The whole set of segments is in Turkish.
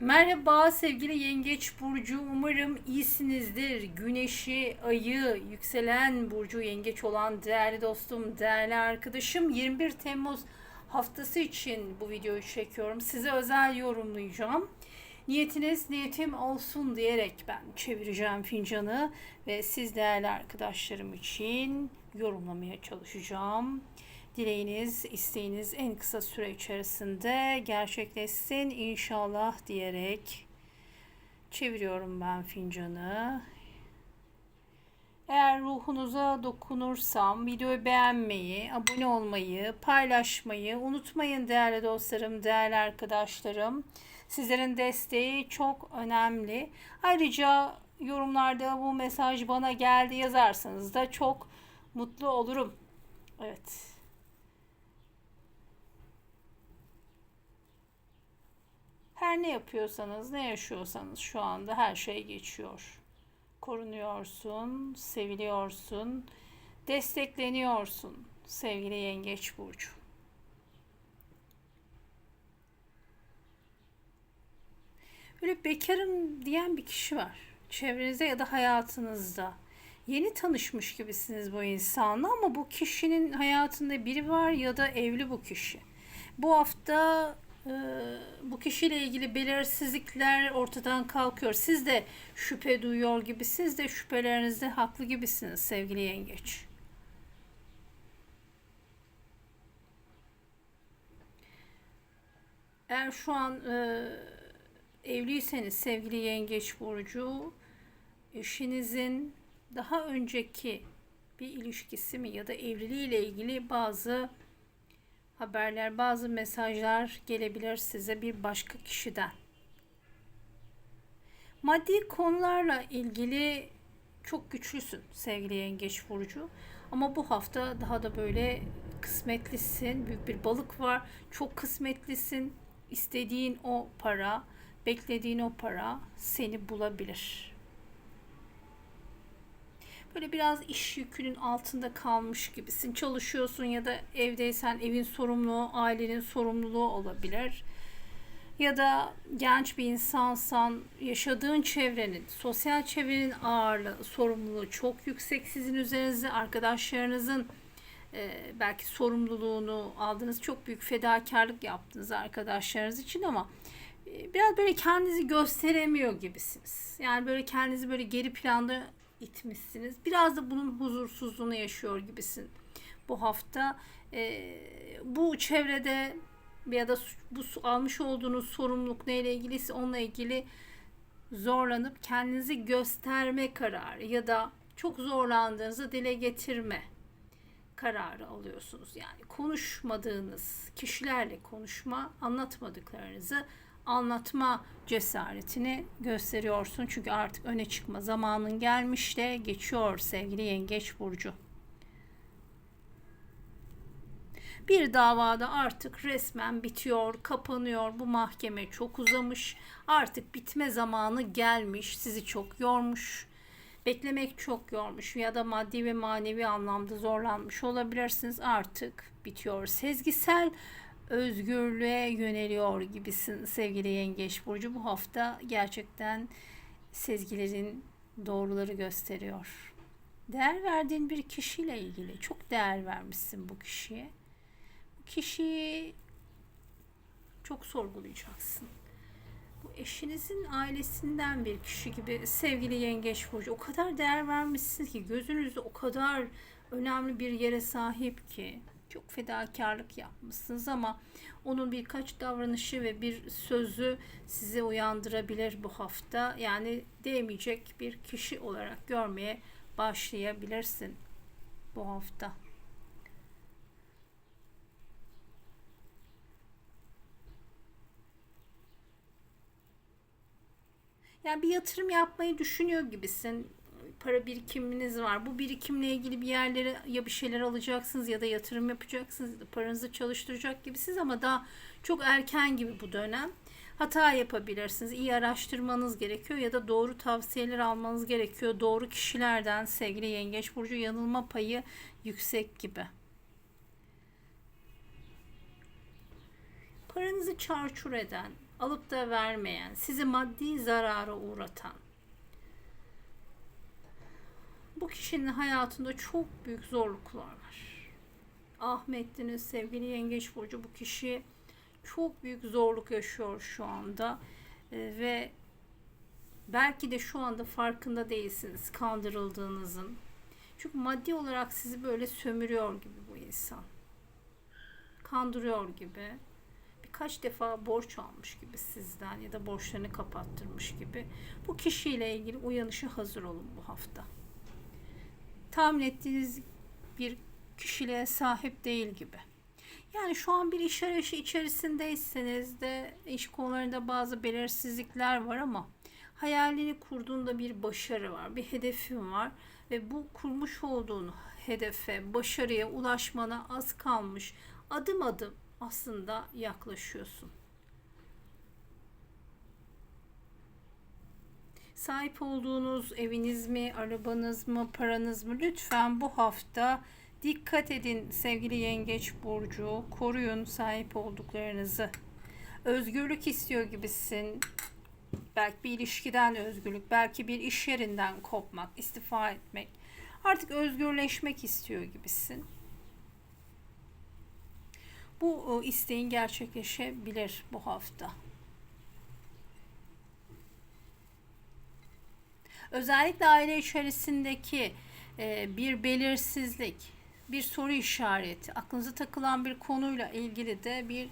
Merhaba sevgili Yengeç Burcu. Umarım iyisinizdir. Güneşi, ayı, yükselen Burcu Yengeç olan değerli dostum, değerli arkadaşım 21 Temmuz haftası için bu videoyu çekiyorum. Size özel yorumlayacağım. Niyetiniz niyetim olsun diyerek ben çevireceğim fincanı ve siz değerli arkadaşlarım için yorumlamaya çalışacağım. Dileğiniz, isteğiniz en kısa süre içerisinde gerçekleşsin inşallah diyerek çeviriyorum ben fincanı. Eğer ruhunuza dokunursam videoyu beğenmeyi, abone olmayı, paylaşmayı unutmayın değerli dostlarım, değerli arkadaşlarım. Sizlerin desteği çok önemli. Ayrıca yorumlarda bu mesaj bana geldi yazarsanız da çok mutlu olurum. Evet. Her ne yapıyorsanız, ne yaşıyorsanız şu anda her şey geçiyor. Korunuyorsun, seviliyorsun, destekleniyorsun sevgili Yengeç Burcu. Böyle bekarım diyen bir kişi var. Çevrenizde ya da hayatınızda. Yeni tanışmış gibisiniz bu insanla ama bu kişinin hayatında biri var ya da evli bu kişi. Bu hafta bu kişiyle ilgili belirsizlikler ortadan kalkıyor. Siz de şüphe duyuyor gibi, siz de şüphelerinizde haklı gibisiniz sevgili yengeç. Eğer şu an e, evliyseniz sevgili yengeç burcu, eşinizin daha önceki bir ilişkisi mi ya da evliliğiyle ilgili bazı haberler, bazı mesajlar gelebilir size bir başka kişiden. Maddi konularla ilgili çok güçlüsün sevgili Yengeç Burcu. Ama bu hafta daha da böyle kısmetlisin. Büyük bir balık var. Çok kısmetlisin. İstediğin o para, beklediğin o para seni bulabilir böyle biraz iş yükünün altında kalmış gibisin. Çalışıyorsun ya da evdeysen evin sorumluluğu, ailenin sorumluluğu olabilir. Ya da genç bir insansan yaşadığın çevrenin, sosyal çevrenin ağırlığı, sorumluluğu çok yüksek sizin üzerinizde. Arkadaşlarınızın e, belki sorumluluğunu aldınız. Çok büyük fedakarlık yaptınız arkadaşlarınız için ama e, biraz böyle kendinizi gösteremiyor gibisiniz. Yani böyle kendinizi böyle geri planda itmişsiniz. Biraz da bunun huzursuzluğunu yaşıyor gibisin bu hafta. E, bu çevrede ya da bu almış olduğunuz sorumluluk neyle ilgiliyse onunla ilgili zorlanıp kendinizi gösterme kararı ya da çok zorlandığınızı dile getirme kararı alıyorsunuz. Yani konuşmadığınız kişilerle konuşma, anlatmadıklarınızı anlatma cesaretini gösteriyorsun. Çünkü artık öne çıkma zamanın gelmiş de geçiyor sevgili Yengeç Burcu. Bir davada artık resmen bitiyor, kapanıyor. Bu mahkeme çok uzamış. Artık bitme zamanı gelmiş. Sizi çok yormuş. Beklemek çok yormuş ya da maddi ve manevi anlamda zorlanmış olabilirsiniz. Artık bitiyor. Sezgisel özgürlüğe yöneliyor gibisin sevgili Yengeç Burcu. Bu hafta gerçekten sezgilerin doğruları gösteriyor. Değer verdiğin bir kişiyle ilgili çok değer vermişsin bu kişiye. Bu kişiyi çok sorgulayacaksın. Bu eşinizin ailesinden bir kişi gibi sevgili Yengeç Burcu. O kadar değer vermişsin ki gözünüzde o kadar önemli bir yere sahip ki çok fedakarlık yapmışsınız ama onun birkaç davranışı ve bir sözü sizi uyandırabilir bu hafta. Yani değmeyecek bir kişi olarak görmeye başlayabilirsin bu hafta. Yani bir yatırım yapmayı düşünüyor gibisin para birikiminiz var. Bu birikimle ilgili bir yerlere ya bir şeyler alacaksınız ya da yatırım yapacaksınız ya da paranızı çalıştıracak gibisiniz ama daha çok erken gibi bu dönem. Hata yapabilirsiniz. İyi araştırmanız gerekiyor ya da doğru tavsiyeler almanız gerekiyor. Doğru kişilerden sevgili Yengeç Burcu yanılma payı yüksek gibi. paranızı çarçur eden, alıp da vermeyen, sizi maddi zarara uğratan, bu kişinin hayatında çok büyük zorluklar var. Ahmet'tiniz sevgili Yengeç Burcu bu kişi çok büyük zorluk yaşıyor şu anda Ee, ve belki de şu anda farkında değilsiniz kandırıldığınızın. Çünkü maddi olarak sizi böyle sömürüyor gibi bu insan. Kandırıyor gibi. Birkaç defa borç almış gibi sizden ya da borçlarını kapattırmış gibi. Bu kişiyle ilgili uyanışa hazır olun bu hafta. Tahmin ettiğiniz bir kişiliğe sahip değil gibi. Yani şu an bir iş arayışı içerisindeyseniz de iş konularında bazı belirsizlikler var ama hayalini kurduğunda bir başarı var, bir hedefin var ve bu kurmuş olduğun hedefe, başarıya ulaşmana az kalmış. Adım adım aslında yaklaşıyorsun. Sahip olduğunuz eviniz mi, arabanız mı, paranız mı? Lütfen bu hafta dikkat edin sevgili Yengeç burcu. Koruyun sahip olduklarınızı. Özgürlük istiyor gibisin. Belki bir ilişkiden özgürlük, belki bir iş yerinden kopmak, istifa etmek. Artık özgürleşmek istiyor gibisin. Bu e, isteğin gerçekleşebilir bu hafta. Özellikle aile içerisindeki e, bir belirsizlik, bir soru işareti, aklınıza takılan bir konuyla ilgili de bir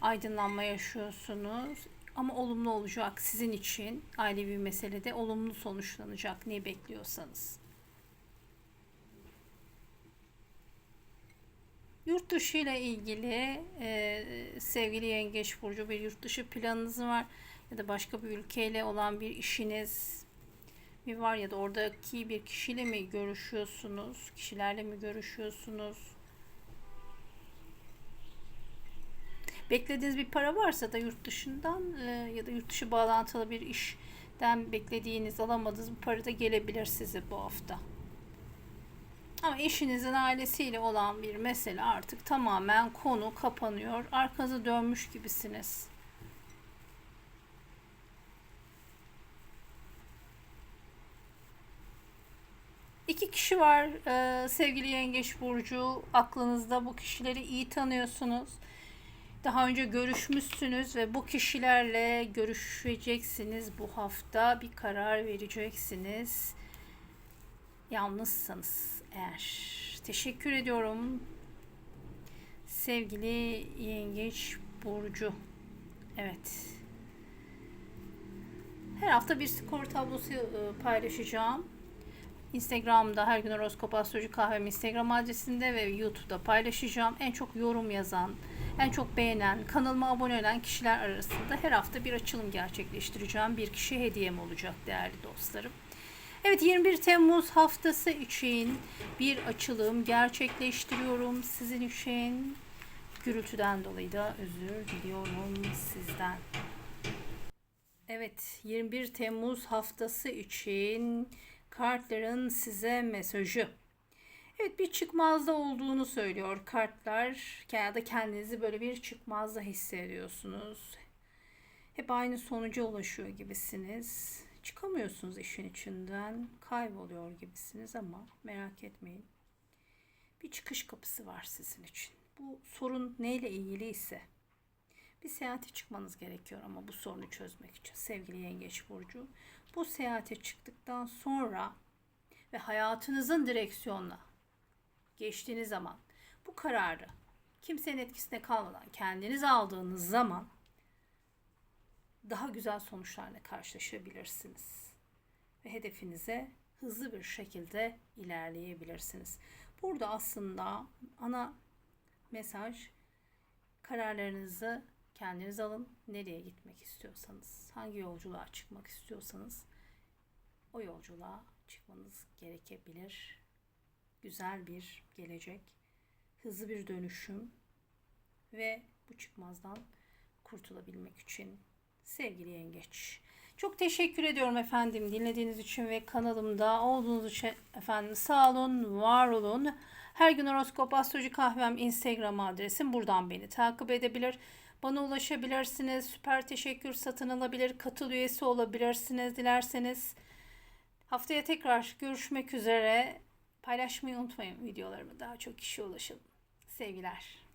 aydınlanma yaşıyorsunuz. Ama olumlu olacak sizin için ailevi meselede olumlu sonuçlanacak ne bekliyorsanız. Yurt dışı ile ilgili e, sevgili Yengeç Burcu bir yurt dışı planınız var ya da başka bir ülkeyle olan bir işiniz mi var ya da oradaki bir kişiyle mi görüşüyorsunuz? Kişilerle mi görüşüyorsunuz? Beklediğiniz bir para varsa da yurt dışından e, ya da yurt dışı bağlantılı bir işten beklediğiniz, alamadığınız bir para da gelebilir size bu hafta. Ama eşinizin ailesiyle olan bir mesele artık tamamen konu kapanıyor. Arkanızı dönmüş gibisiniz. Kişi var e, sevgili Yengeç Burcu. Aklınızda bu kişileri iyi tanıyorsunuz. Daha önce görüşmüşsünüz ve bu kişilerle görüşeceksiniz bu hafta. Bir karar vereceksiniz. Yalnızsanız eğer. Teşekkür ediyorum. Sevgili Yengeç Burcu. Evet. Her hafta bir skor tablosu e, paylaşacağım. Instagram'da her gün horoskop astroloji kahvem Instagram adresinde ve YouTube'da paylaşacağım. En çok yorum yazan, en çok beğenen, kanalıma abone olan kişiler arasında her hafta bir açılım gerçekleştireceğim. Bir kişi hediyem olacak değerli dostlarım. Evet 21 Temmuz haftası için bir açılım gerçekleştiriyorum sizin için. Gürültüden dolayı da özür diliyorum sizden. Evet 21 Temmuz haftası için kartların size mesajı. Evet bir çıkmazda olduğunu söylüyor kartlar. Ya da kendinizi böyle bir çıkmazda hissediyorsunuz. Hep aynı sonuca ulaşıyor gibisiniz. Çıkamıyorsunuz işin içinden. Kayboluyor gibisiniz ama merak etmeyin. Bir çıkış kapısı var sizin için. Bu sorun neyle ilgili ise bir seyahate çıkmanız gerekiyor ama bu sorunu çözmek için sevgili Yengeç Burcu. Bu seyahate çıktıktan sonra ve hayatınızın direksiyonuna geçtiğiniz zaman bu kararı kimsenin etkisine kalmadan kendiniz aldığınız zaman daha güzel sonuçlarla karşılaşabilirsiniz. Ve hedefinize hızlı bir şekilde ilerleyebilirsiniz. Burada aslında ana mesaj kararlarınızı kendiniz alın. Nereye gitmek istiyorsanız, hangi yolculuğa çıkmak istiyorsanız o yolculuğa çıkmanız gerekebilir. Güzel bir gelecek, hızlı bir dönüşüm ve bu çıkmazdan kurtulabilmek için sevgili yengeç. Çok teşekkür ediyorum efendim dinlediğiniz için ve kanalımda olduğunuz için efendim sağ olun, var olun. Her gün horoskop astroloji kahvem Instagram adresim. Buradan beni takip edebilir. Bana ulaşabilirsiniz. Süper teşekkür satın alabilir. Katıl üyesi olabilirsiniz dilerseniz. Haftaya tekrar görüşmek üzere. Paylaşmayı unutmayın videolarımı. Daha çok kişiye ulaşalım. Sevgiler.